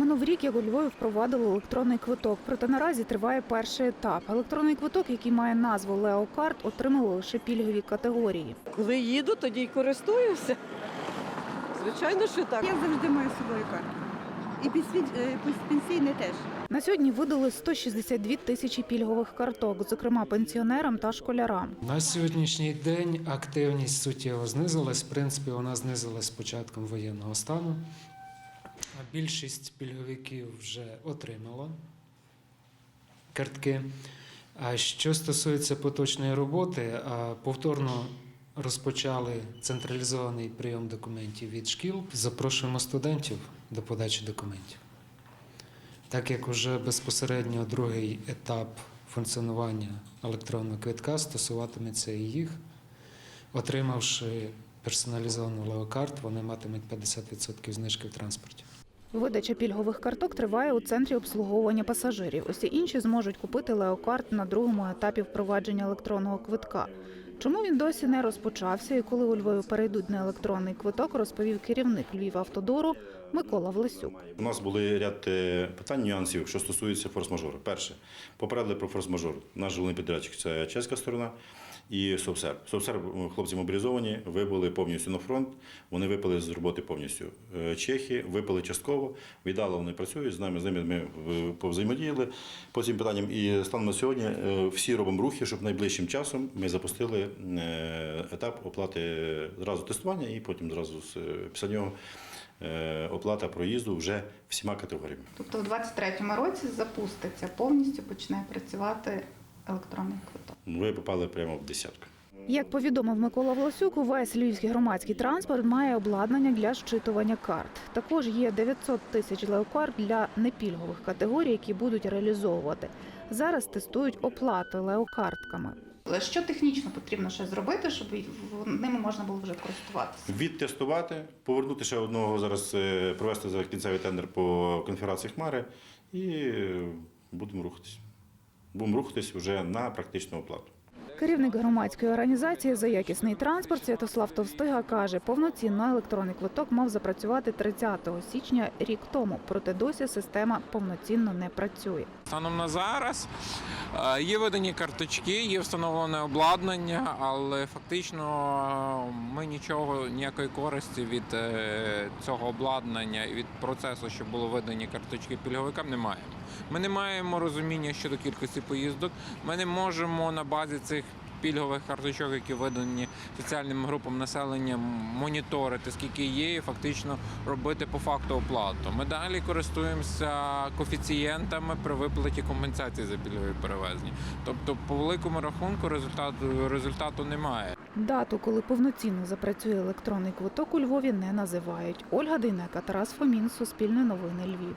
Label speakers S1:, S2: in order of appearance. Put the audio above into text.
S1: Минув рік, як у Львові впровадили електронний квиток. Проте наразі триває перший етап. Електронний квиток, який має назву Леокарт, отримали лише пільгові категорії.
S2: Коли їду, тоді й користуюся. Звичайно, що так.
S3: Я завжди маю з собою карту. І е, теж.
S1: На сьогодні видали 162 тисячі пільгових карток, зокрема пенсіонерам та школярам.
S4: На сьогоднішній день активність суттєво знизилась. В принципі, вона знизилась з початком воєнного стану. Більшість пільговиків вже отримала картки. А що стосується поточної роботи, повторно розпочали централізований прийом документів від шкіл. Запрошуємо студентів до подачі документів. Так як уже безпосередньо другий етап функціонування електронного квитка стосуватиметься і їх, отримавши персоналізовану леокарт, вони матимуть 50% знижки в транспорті.
S1: Видача пільгових карток триває у центрі обслуговування пасажирів. Усі інші зможуть купити леокарт на другому етапі впровадження електронного квитка. Чому він досі не розпочався і коли у Львові перейдуть на електронний квиток, розповів керівник Львівавтодору Микола Власюк.
S5: У нас були ряд е, питань, нюансів, що стосується форс-мажору. Перше, попередили про форс-мажор. Наш головний підрядчик це чеська сторона і Совсер. Совсер, хлопці мобілізовані, вибули повністю на фронт. Вони випали з роботи повністю. Е, Чехи випали частково, віддали вони працюють. З нами з ними ми повзаємодіяли по цим питанням. І станом на сьогодні е, всі робимо рухи, щоб найближчим часом ми запустили е, етап оплати зразу тестування і потім зразу після нього е, оплата проїзду вже всіма категоріями.
S6: Тобто у 23-му році запуститься, повністю почне працювати електронний квиток.
S5: Ви попали прямо в десятку.
S1: Як повідомив Микола Власюк, увесь львівський громадський транспорт має обладнання для щитування карт. Також є 900 тисяч леокарт для непільгових категорій, які будуть реалізовувати. Зараз тестують оплату леокартками.
S6: Що технічно потрібно ще зробити, щоб ними можна було вже користуватися?
S5: Відтестувати, повернути ще одного зараз, е, провести за кінцевий тендер по конфігурації хмари і е, будемо рухатись. Будемо рухатись вже на практичну оплату.
S1: Керівник громадської організації за якісний транспорт Святослав Товстига каже, повноцінно електронний квиток мав запрацювати 30 січня рік тому, проте досі система повноцінно не працює.
S7: Станом на зараз е, є видані карточки, є встановлене обладнання, але фактично е, ми нічого, ніякої користі від е, цього обладнання і від процесу, що було видані карточки пільговикам, не маємо. Ми не маємо розуміння щодо кількості поїздок. Ми не можемо на базі цих пільгових карточок, які видані соціальним групам населення, моніторити, скільки є, і фактично робити по факту оплату. Ми далі користуємося коефіцієнтами при виплаті компенсації за пільгові перевезення. Тобто, по великому рахунку, результату результату немає.
S1: Дату, коли повноцінно запрацює електронний квиток у Львові, не називають. Ольга Дейнека, Тарас Фомін, Суспільне новини Львів.